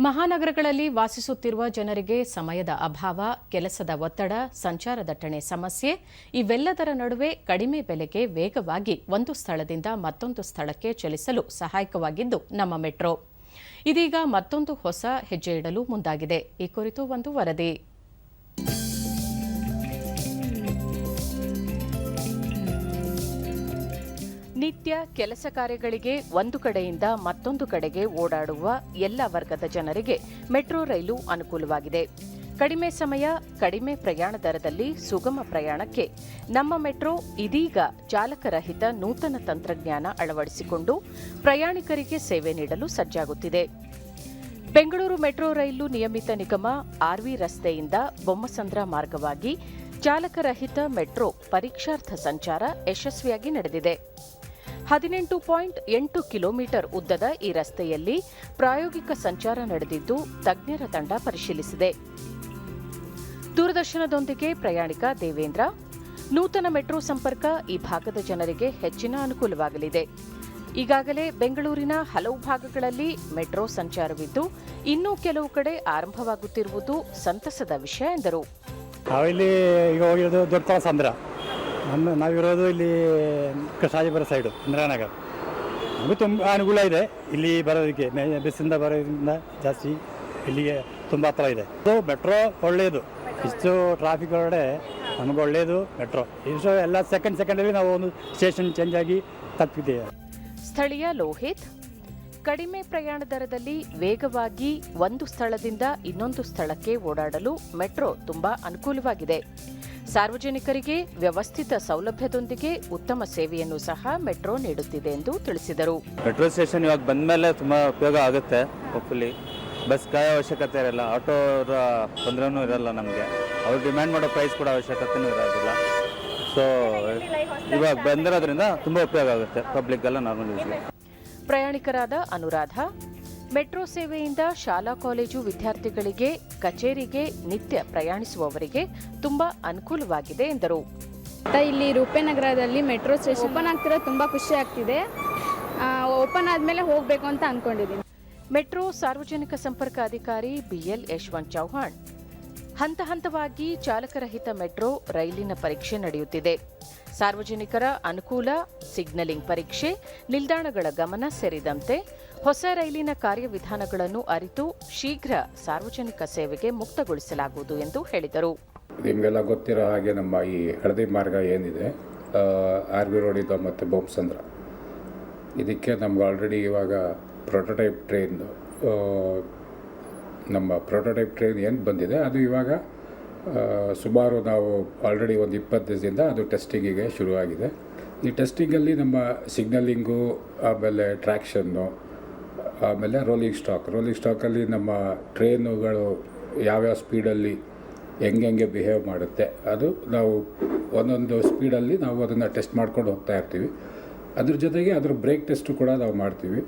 ಮಹಾನಗರಗಳಲ್ಲಿ ವಾಸಿಸುತ್ತಿರುವ ಜನರಿಗೆ ಸಮಯದ ಅಭಾವ, ಕೆಲಸದ ಒತ್ತಡ, ಸಂಚಾರ ದಟ್ಟಣೆ ಸಮಸ್ಯೆ ಇವೆಲ್ಲದರ ನಡುವೆ ಕಡಿಮೆ ಬೆಲೆಗೆ ವೇಗವಾಗಿ ಒಂದು ಸ್ಥಳದಿಂದ ಮತ್ತೊಂದು ಸ್ಥಳಕ್ಕೆ ಚಲಿಸಲು ಸಹಾಯಕವಾಗಿದ್ದು ನಮ್ಮ ಮೆಟ್ರೋ. ಇದೀಗ ಮತ್ತೊಂದು ಹೊಸ ಹೆಜ್ಜೆ ಇಡಲು ಮುಂದಾಗಿದೆ. ಈ ಕುರಿತು ಒಂದು ವರದಿ. ನಿತ್ಯ ಕೆಲಸ ಕಾರ್ಯಗಳಿಗೆ ಒಂದು ಕಡೆಯಿಂದ ಮತ್ತೊಂದು ಕಡೆಗೆ ಓಡಾಡುವ ಎಲ್ಲ ವರ್ಗದ ಜನರಿಗೆ ಮೆಟ್ರೋ ರೈಲು ಅನುಕೂಲವಾಗಿದೆ. ಕಡಿಮೆ ಸಮಯ, ಕಡಿಮೆ ಪ್ರಯಾಣ ದರದಲ್ಲಿ ಸುಗಮ ಪ್ರಯಾಣಕ್ಕೆ ನಮ್ಮ ಮೆಟ್ರೋ ಇದೀಗ ಚಾಲಕರಹಿತ ನೂತನ ತಂತ್ರಜ್ಞಾನ ಅಳವಡಿಸಿಕೊಂಡು ಪ್ರಯಾಣಿಕರಿಗೆ ಸೇವೆ ನೀಡಲು ಸಜ್ಜಾಗುತ್ತಿದೆ. ಬೆಂಗಳೂರು ಮೆಟ್ರೋ ರೈಲು ನಿಯಮಿತ ನಿಗಮ ಆರ್ವಿ ರಸ್ತೆಯಿಂದ ಬೊಮ್ಮಸಂದ್ರ ಮಾರ್ಗವಾಗಿ ಚಾಲಕರಹಿತ ಮೆಟ್ರೋ ಪರೀಕ್ಷಾರ್ಥ ಸಂಚಾರ ಯಶಸ್ವಿಯಾಗಿ ನಡೆದಿದೆ. ಹದಿನೆಂಟು ಪಾಯಿಂಟ್ ಎಂಟು ಕಿಲೋಮೀಟರ್ ಉದ್ದದ ಈ ರಸ್ತೆಯಲ್ಲಿ ಪ್ರಾಯೋಗಿಕ ಸಂಚಾರ ನಡೆದಿದ್ದು ತಜ್ಞರ ತಂಡ ಪರಿಶೀಲಿಸಿದೆ. ದೂರದರ್ಶನದೊಂದಿಗೆ ಪ್ರಯಾಣಿಕ ದೇವೇಂದ್ರ, ನೂತನ ಮೆಟ್ರೋ ಸಂಪರ್ಕ ಈ ಭಾಗದ ಜನರಿಗೆ ಹೆಚ್ಚಿನ ಅನುಕೂಲವಾಗಲಿದೆ. ಈಗಾಗಲೇ ಬೆಂಗಳೂರಿನ ಹಲವು ಭಾಗಗಳಲ್ಲಿ ಮೆಟ್ರೋ ಸಂಚಾರವಿದ್ದು ಇನ್ನೂ ಕೆಲವು ಕಡೆ ಆರಂಭವಾಗುತ್ತಿರುವುದು ಸಂತಸದ ವಿಷಯ ಎಂದರು. ನಮ್ಮ ನಾವಿರೋದು ಇಲ್ಲಿ ಕೃಷ್ಣಾಜಿಪುರ ಸೈಡು ಇಂದಿರಾನಗರ್. ನಮಗೆ ತುಂಬ ಅನುಕೂಲ ಇದೆ ಇಲ್ಲಿ ಬರೋದಕ್ಕೆ, ಮೇ ಬಸ್ಸಿಂದ ಬರೋದ್ರಿಂದ ಜಾಸ್ತಿ ಇಲ್ಲಿಗೆ ತುಂಬ ಹತ್ರ ಇದೆ. ಸೊ ಮೆಟ್ರೋ ಒಳ್ಳೆಯದು ಇಷ್ಟು ಟ್ರಾಫಿಕ್ ಒಳಗಡೆ ನಮಗೆ ಒಳ್ಳೆಯದು ಮೆಟ್ರೋ. ಇಷ್ಟು ಎಲ್ಲ ಸೆಕೆಂಡ್ ಸೆಕೆಂಡಲ್ಲಿ ನಾವು ಒಂದು ಸ್ಟೇಷನ್ ಚೇಂಜ್ ಆಗಿ ತಪ್ಪಿದ್ದೇವೆ. ಸ್ಥಳೀಯ ಲೋಹಿತ್, ಕಡಿಮೆ ಪ್ರಯಾಣ ದರದಲ್ಲಿ ವೇಗವಾಗಿ ಒಂದು ಸ್ಥಳದಿಂದ ಇನ್ನೊಂದು ಸ್ಥಳಕ್ಕೆ ಓಡಾಡಲು ಮೆಟ್ರೋ ತುಂಬಾ ಅನುಕೂಲವಾಗಿದೆ. ಸಾರ್ವಜನಿಕರಿಗೆ ವ್ಯವಸ್ಥಿತ ಸೌಲಭ್ಯದೊಂದಿಗೆ ಉತ್ತಮ ಸೇವೆಯನ್ನು ಸಹ ಮೆಟ್ರೋ ನೀಡುತ್ತಿದೆ ಎಂದು ತಿಳಿಸಿದರು. ಮೆಟ್ರೋ ಸ್ಟೇಷನ್ ಇವಾಗ ಬಂದಮೇಲೆ ತುಂಬಾ ಉಪಯೋಗ ಆಗುತ್ತೆ ಹೋಪ್ಫುಲಿ ಬಸ್ ಕಾಯೋ ಅವಶ್ಯಕತೆ ಇರಲ್ಲ ಆಟೋ ತೊಂದರೆನೂ ಇರಲ್ಲ ನಮಗೆ. ಅವ್ರು ಡಿಮ್ಯಾಂಡ್ ಮಾಡೋ ಪ್ರೈಸ್ ಕೂಡ ಅವಶ್ಯಕತೆನೂ ಇರೋದಿಲ್ಲ. ಸೊ ಇವಾಗ ಬಂದಿರೋದ್ರಿಂದ ತುಂಬ ಉಪಯೋಗ ಆಗುತ್ತೆ ಪಬ್ಲಿಕ್ಗೆಲ್ಲ ನಾರ್ಮಲ್ ಯೂಸ್ ಪ್ರಯಾಣಿಕರಾದ ಅನುರಾಧ ಮೆಟ್ರೋ ಸೇವೆಯಿಂದ ಶಾಲಾ ಕಾಲೇಜು ವಿದ್ಯಾರ್ಥಿಗಳಿಗೆ ಕಚೇರಿಗೆ ನಿತ್ಯ ಪ್ರಯಾಣಿಸುವವರಿಗೆ ತುಂಬಾ ಅನುಕೂಲವಾಗಿದೆ ಎಂದರು. ಇಲ್ಲಿ ರೂಪೇನಗರದಲ್ಲಿ ಮೆಟ್ರೋ ಸ್ಟೇಷನ್ ಓಪನ್ ಆಗ್ತಿರೋ ತುಂಬ ಖುಷಿ ಆಗ್ತಿದೆ. ಓಪನ್ ಆದ್ಮೇಲೆ ಹೋಗಬೇಕು ಅಂತ ಅಂದ್ಕೊಂಡಿದ್ದೀನಿ ಮೆಟ್ರೋ ಸಾರ್ವಜನಿಕ ಸಂಪರ್ಕ ಅಧಿಕಾರಿ ಬಿಎಲ್ ಯಶವಂತ್ ಚೌಹಾಣ್. ಹಂತ ಹಂತವಾಗಿ ಚಾಲಕರಹಿತ ಮೆಟ್ರೋ ರೈಲಿನ ಪರೀಕ್ಷೆ ನಡೆಯುತ್ತಿದೆ. ಸಾರ್ವಜನಿಕರ ಅನುಕೂಲ ಸಿಗ್ನಲಿಂಗ್ ಪರೀಕ್ಷೆ ನಿಲ್ದಾಣಗಳ ಗಮನ ಸೇರಿದಂತೆ ಹೊಸ ರೈಲಿನ ಕಾರ್ಯವಿಧಾನಗಳನ್ನು ಅರಿತು ಶೀಘ್ರ ಸಾರ್ವಜನಿಕ ಸೇವೆಗೆ ಮುಕ್ತಗೊಳಿಸಲಾಗುವುದು ಎಂದು ಹೇಳಿದರು. ನಿಮಗೆಲ್ಲ ಗೊತ್ತಿರೋ ಹಾಗೆ ನಮ್ಮ ಈ ಹಳದಿ ಮಾರ್ಗ ಏನಿದೆ ಆರ್ ಬಿ ರೋಡಿಂದ ಮತ್ತು ಬೊಮ್ಸಂದ್ರ ಇದಕ್ಕೆ ನಮ್ಗೆ ಆಲ್ರೆಡಿ ಇವಾಗ ಪ್ರೊಟೋಟೈಪ್ ಟ್ರೈನ್ ನಮ್ಮ ಪ್ರೊಟೋಟೈಪ್ ಟ್ರೈನ್ ಏನು ಬಂದಿದೆ, ಅದು ಇವಾಗ ಸುಮಾರು ನಾವು ಆಲ್ರೆಡಿ ಒಂದು ಇಪ್ಪತ್ತು ದಿವಸದಿಂದ ಅದು ಟೆಸ್ಟಿಂಗಿಗೆ ಶುರುವಾಗಿದೆ. ಈ ಟೆಸ್ಟಿಂಗಲ್ಲಿ ನಮ್ಮ ಸಿಗ್ನಲಿಂಗು ಆಮೇಲೆ ಟ್ರ್ಯಾಕ್ಷನ್ನು ಆಮೇಲೆ ರೋಲಿಂಗ್ ಸ್ಟಾಕ್. ರೋಲಿಂಗ್ ಸ್ಟಾಕಲ್ಲಿ ನಮ್ಮ ಟ್ರೈನುಗಳು ಯಾವ್ಯಾವ ಸ್ಪೀಡಲ್ಲಿ ಹೆಂಗೆ ಬಿಹೇವ್ ಮಾಡುತ್ತೆ, ಅದು ನಾವು ಒಂದೊಂದು ಸ್ಪೀಡಲ್ಲಿ ನಾವು ಅದನ್ನು ಟೆಸ್ಟ್ ಮಾಡ್ಕೊಂಡು ಹೋಗ್ತಾ ಇರ್ತೀವಿ. ಅದ್ರ ಜೊತೆಗೆ ಅದ್ರ ಬ್ರೇಕ್ ಟೆಸ್ಟು ಕೂಡ ನಾವು ಮಾಡ್ತೀವಿ.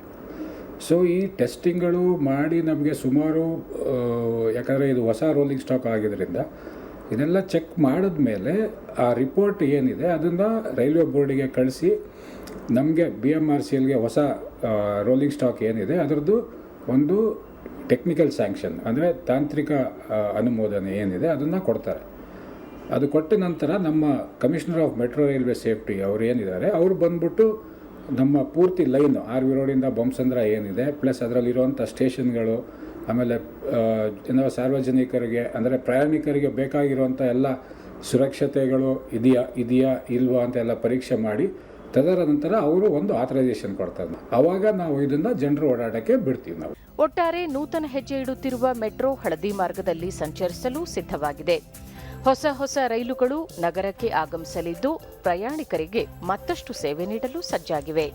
ಸೊ, ಈ ಟೆಸ್ಟಿಂಗ್ಗಳು ಮಾಡಿ ನಮಗೆ ಸುಮಾರು ಯಾಕಂದರೆ ಇದು ಹೊಸ ರೋಲಿಂಗ್ ಸ್ಟಾಕ್ ಆಗಿದ್ದರಿಂದ ಇದೆಲ್ಲ ಚೆಕ್ ಮಾಡಿದ್ಮೇಲೆ ಆ ರಿಪೋರ್ಟ್ ಏನಿದೆ, ಅದನ್ನು ರೈಲ್ವೆ ಬೋರ್ಡಿಗೆ ಕಳಿಸಿ ನಮಗೆ ಬಿ ಎಂ ಆರ್ ಸಿ ಎಲ್ಗೆ ಹೊಸ ರೋಲಿಂಗ್ ಸ್ಟಾಕ್ ಏನಿದೆ, ಅದರದ್ದು ಒಂದು ಟೆಕ್ನಿಕಲ್ ಸ್ಯಾಂಕ್ಷನ್ ಅಂದರೆ ತಾಂತ್ರಿಕ ಅನುಮೋದನೆ ಏನಿದೆ, ಅದನ್ನು ಕೊಡ್ತಾರೆ. ಅದು ಕೊಟ್ಟ ನಂತರ ನಮ್ಮ commissioner of metro railway safety ಅವರು ಏನಿದ್ದಾರೆ, ಅವರು ಬಂದ್ಬಿಟ್ಟು ನಮ್ಮ ಪೂರ್ತಿ ಲೈನು ಆರ್ ವಿ ರೋಡಿಂದ ಬೊಮ್ಸಂದ್ರ ಏನಿದೆ ಪ್ಲಸ್ ಅದರಲ್ಲಿರುವಂಥ ಸ್ಟೇಷನ್ಗಳು ಆಮೇಲೆ ಏನೋ ಸಾರ್ವಜನಿಕರಿಗೆ, ಅಂದರೆ ಪ್ರಯಾಣಿಕರಿಗೆ ಬೇಕಾಗಿರುವಂಥ ಎಲ್ಲ ಸುರಕ್ಷತೆಗಳು ಇದೆಯಾ ಇದೆಯಾ, ಇಲ್ವಾ ಅಂತೆಲ್ಲ ಪರೀಕ್ಷೆ ಮಾಡಿ ತದರ ನಂತರ ಅವರು ಒಂದು ಆಥರೈಸೇಷನ್ ಕೊಡ್ತಾರೆ. ಆವಾಗ ನಾವು ಇದನ್ನು ಜನರು ಓಡಾಟಕ್ಕೆ ಬಿಡ್ತೀವಿ ನಾವು. ಒಟ್ಟಾರೆ ನೂತನ ಹೆಜ್ಜೆ ಇಡುತ್ತಿರುವ ಮೆಟ್ರೋ ಹಳದಿ ಮಾರ್ಗದಲ್ಲಿ ಸಂಚರಿಸಲು ಸಿದ್ಧವಾಗಿದೆ. ಹೊಸ ಹೊಸ ರೈಲುಗಳು ನಗರಕ್ಕೆ ಆಗಮಿಸಲಿದ್ದು ಪ್ರಯಾಣಿಕರಿಗೆ ಮತ್ತಷ್ಟು ಸೇವೆ ನೀಡಲು ಸಜ್ಜಾಗಿವೆ.